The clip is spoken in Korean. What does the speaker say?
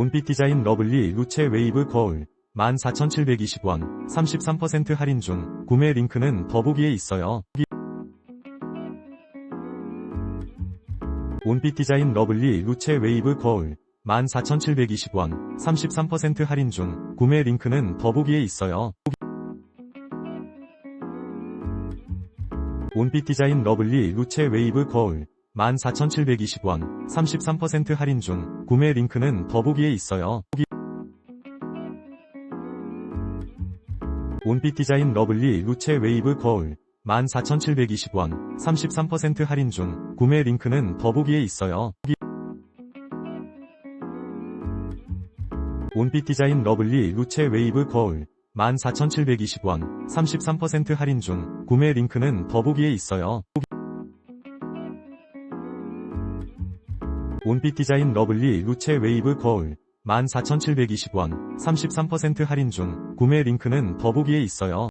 온빛 디자인 러블리 루체 웨이브 거울 14,720원 33% 할인 중 구매 링크는 더보기에 있어요. 온빛 디자인 러블리 루체 웨이브 거울 14,720원 33% 할인 중 구매 링크는 더보기에 있어요. 온빛 디자인 러블리 루체 웨이브 거울 14,720원 33% 할인 중 구매 링크는 더보기에 있어요. 온빛 디자인 러블리 루체 웨이브 거울 14,720원 33% 할인 중 구매 링크는 더보기에 있어요. 온빛 디자인 러블리 루체 웨이브 거울 14,720원 33% 할인 중 구매 링크는 더보기에 있어요. 온빛 디자인 러블리 루체 웨이브 거울 14,720원 33% 할인 중 구매 링크는 더보기에 있어요.